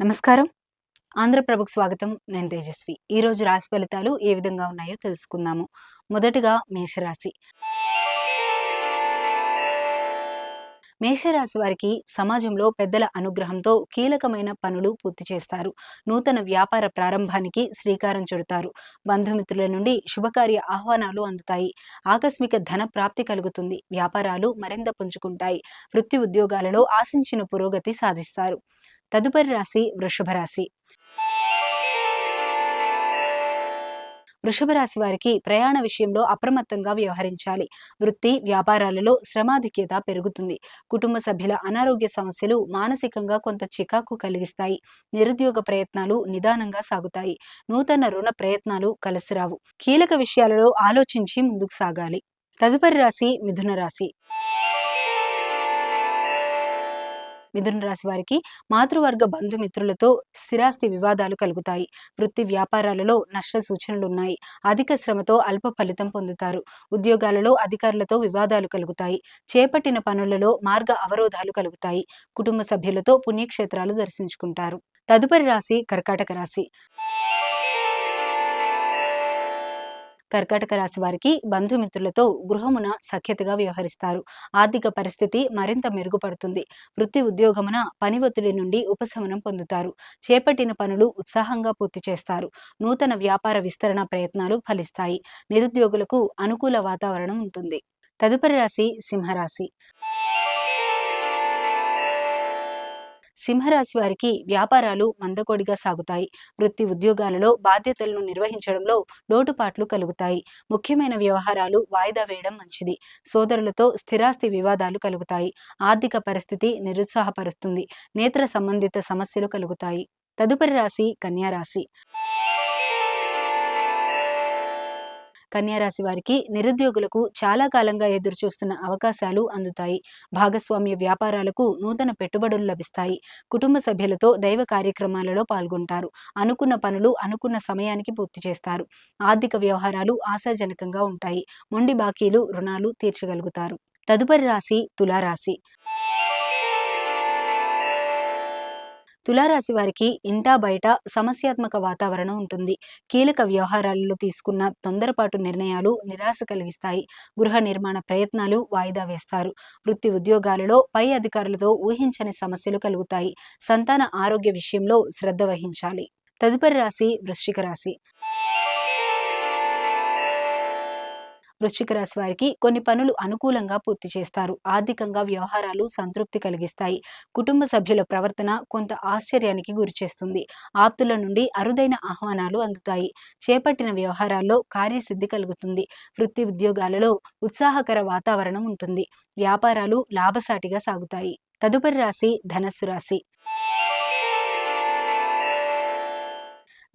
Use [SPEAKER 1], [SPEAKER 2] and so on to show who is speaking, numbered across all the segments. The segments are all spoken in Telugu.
[SPEAKER 1] నమస్కారం. ఆంధ్రప్రభకు స్వాగతం. నేను తేజస్వి. ఈ రోజు రాశి ఫలితాలు ఏ విధంగా ఉన్నాయో తెలుసుకుందాము. మొదటిగా మేషరాశి. మేషరాశి వారికి సమాజంలో పెద్దల అనుగ్రహంతో కీలకమైన పనులు పూర్తి చేస్తారు. నూతన వ్యాపార ప్రారంభానికి శ్రీకారం చుడతారు. బంధుమిత్రుల నుండి శుభకార్య ఆహ్వానాలు అందుతాయి. ఆకస్మిక ధన ప్రాప్తి కలుగుతుంది. వ్యాపారాలు మరింత పుంజుకుంటాయి. వృత్తి ఉద్యోగాలలో ఆశించిన పురోగతి సాధిస్తారు. తదుపరి రాశి వృషభ రాశి. వృషభ రాశి వారికి ప్రయాణ విషయంలో అప్రమత్తంగా వ్యవహరించాలి. వృత్తి వ్యాపారాలలో శ్రమాధిక్యత పెరుగుతుంది. కుటుంబ సభ్యుల అనారోగ్య సమస్యలు మానసికంగా కొంత చికాకు కలిగిస్తాయి. నిరుద్యోగ ప్రయత్నాలు నిదానంగా సాగుతాయి. నూతన రుణ ప్రయత్నాలు కలిసిరావు. కీలక విషయాలలో ఆలోచించి ముందుకు సాగాలి. తదుపరి రాశి మిథున రాశి. మిథున రాశి వారికి మాతృవర్గ బంధుమిత్రులతో స్థిరాస్తి వివాదాలు కలుగుతాయి. వృత్తి వ్యాపారాలలో నష్ట సూచనలు ఉన్నాయి అధిక శ్రమతో అల్ప ఫలితం పొందుతారు. ఉద్యోగాలలో అధికారులతో వివాదాలు కలుగుతాయి. చేపట్టిన పనులలో మార్గ అవరోధాలు కలుగుతాయి. కుటుంబ సభ్యులతో పుణ్యక్షేత్రాలు దర్శించుకుంటారు. తదుపరి రాశి కర్కాటక రాశి. కర్కాటక రాశి వారికి బంధుమిత్రులతో గృహమున సఖ్యతగా వ్యవహరిస్తారు. ఆర్థిక పరిస్థితి మరింత మెరుగుపడుతుంది. వృత్తి ఉద్యోగమున పని ఒత్తిడి నుండి ఉపశమనం పొందుతారు. చేపట్టిన పనులు ఉత్సాహంగా పూర్తి చేస్తారు. నూతన వ్యాపార విస్తరణ ప్రయత్నాలు ఫలిస్తాయి. నిరుద్యోగులకు అనుకూల వాతావరణం ఉంటుంది. తదుపరి రాశి సింహరాశి. సింహరాశి వారికి వ్యాపారాలు మందకొడిగా సాగుతాయి. వృత్తి ఉద్యోగాలలో బాధ్యతలను నిర్వహించడంలో లోటుపాట్లు కలుగుతాయి. ముఖ్యమైన వ్యవహారాలు వాయిదా వేయడం మంచిది. సోదరులతో స్థిరాస్తి వివాదాలు కలుగుతాయి. ఆర్థిక పరిస్థితి నిరుత్సాహపరుస్తుంది. నేత్ర సంబంధిత సమస్యలు కలుగుతాయి. తదుపరి రాశి కన్యారాశి కన్యారాశి వారికి నిరుద్యోగులకు చాలా కాలంగా ఎదురు చూస్తున్న అవకాశాలు అందుతాయి. భాగస్వామ్య వ్యాపారాలకు నూతన పెట్టుబడులు లభిస్తాయి. కుటుంబ సభ్యులతో దైవ కార్యక్రమాలలో పాల్గొంటారు. అనుకున్న పనులు అనుకున్న సమయానికి పూర్తి చేస్తారు. ఆర్థిక వ్యవహారాలు ఆశాజనకంగా ఉంటాయి. మొండి బాకీలు రుణాలు తీర్చగలుగుతారు. తదుపరి రాశి తులారాశి. తులారాశి వారికి ఇంటా బయట సమస్యాత్మక వాతావరణం ఉంటుంది. కీలక వ్యవహారాలలో తీసుకున్న తొందరపాటు నిర్ణయాలు నిరాశ కలిగిస్తాయి. గృహ నిర్మాణ ప్రయత్నాలు వాయిదా వేస్తారు. వృత్తి ఉద్యోగాలలో పై అధికారులతో ఊహించని సమస్యలు కలుగుతాయి. సంతాన ఆరోగ్య విషయంలో శ్రద్ధ వహించాలి. తదుపరి రాశి వృశ్చిక రాశి. వృశ్చిక రాశి వారికి కొన్ని పనులు అనుకూలంగా పూర్తి చేస్తారు. ఆర్థికంగా వ్యవహారాలు సంతృప్తి కలిగిస్తాయి. కుటుంబ సభ్యుల ప్రవర్తన కొంత ఆశ్చర్యానికి గురిచేస్తుంది ఆప్తుల నుండి అరుదైన ఆహ్వానాలు అందుతాయి. చేపట్టిన వ్యవహారాల్లో కార్యసిద్ధి కలుగుతుంది. వృత్తి ఉద్యోగాలలో ఉత్సాహకర వాతావరణం ఉంటుంది. వ్యాపారాలు లాభసాటిగా సాగుతాయి. తదుపరి రాశి ధనస్సు రాశి.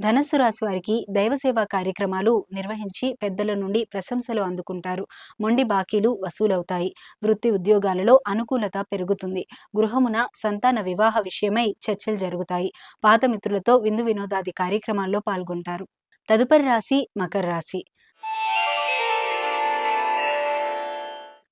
[SPEAKER 1] ధనస్సు రాశి వారికి దైవసేవా కార్యక్రమాలు నిర్వహించి పెద్దల నుండి ప్రశంసలు అందుకుంటారు. మొండి బాకీలు వసూలవుతాయి. వృత్తి ఉద్యోగాలలో అనుకూలత పెరుగుతుంది. గృహమున సంతాన వివాహ విషయమై చర్చలు జరుగుతాయి. పాత మిత్రులతో విందు వినోదాది కార్యక్రమాల్లో పాల్గొంటారు. తదుపరి రాశి మకర రాశి.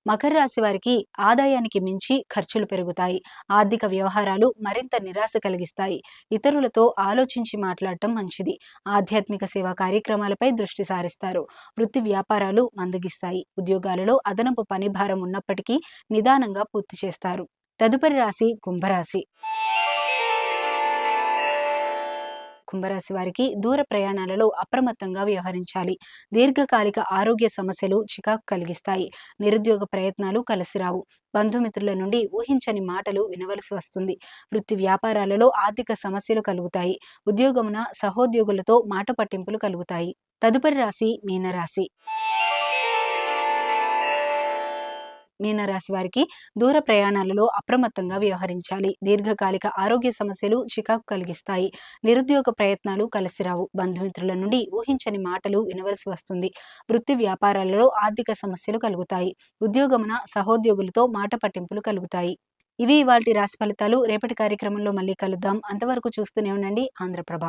[SPEAKER 1] మకర రాశి వారికి ఆదాయానికి మించి ఖర్చులు పెరుగుతాయి. ఆర్థిక వ్యవహారాలు మరింత నిరాశ కలిగిస్తాయి. ఇతరులతో ఆలోచించి మాట్లాడటం మంచిది. ఆధ్యాత్మిక సేవా కార్యక్రమాలపై దృష్టి సారిస్తారు. వృత్తి వ్యాపారాలు మందగిస్తాయి. ఉద్యోగాలలో అదనపు పని భారం ఉన్నప్పటికీ నిదానంగా పూర్తి చేస్తారు. తదుపరి రాశి కుంభరాశి. కుంభరాశి వారికి దూర ప్రయాణాలలో అప్రమత్తంగా వ్యవహరించాలి. దీర్ఘకాలిక ఆరోగ్య సమస్యలు చికాకు కలిగిస్తాయి. నిరుద్యోగ ప్రయత్నాలు కలిసిరావు. బంధుమిత్రుల నుండి ఊహించని మాటలు వినవలసి వస్తుంది. వృత్తి వ్యాపారాలలో ఆర్థిక సమస్యలు కలుగుతాయి. ఉద్యోగమున సహోద్యోగులతో మాట పట్టింపులు కలుగుతాయి. తదుపరి రాశి మీనరాశి. మీనరాశి వారికి దూర ప్రయాణాలలో అప్రమత్తంగా వ్యవహరించాలి. దీర్ఘకాలిక ఆరోగ్య సమస్యలు చికాకు కలిగిస్తాయి. నిరుద్యోగ ప్రయత్నాలు కలిసిరావు బంధుమిత్రుల నుండి ఊహించని మాటలు వినవలసి వస్తుంది. వృత్తి వ్యాపారాలలో ఆర్థిక సమస్యలు కలుగుతాయి. ఉద్యోగమున సహోద్యోగులతో మాట పట్టింపులు కలుగుతాయి. ఇవి వాటి రాశి ఫలితాలు. రేపటి కార్యక్రమంలో మళ్ళీ కలుద్దాం. అంతవరకు చూస్తూనే ఉండండి. ఆంధ్రప్రభ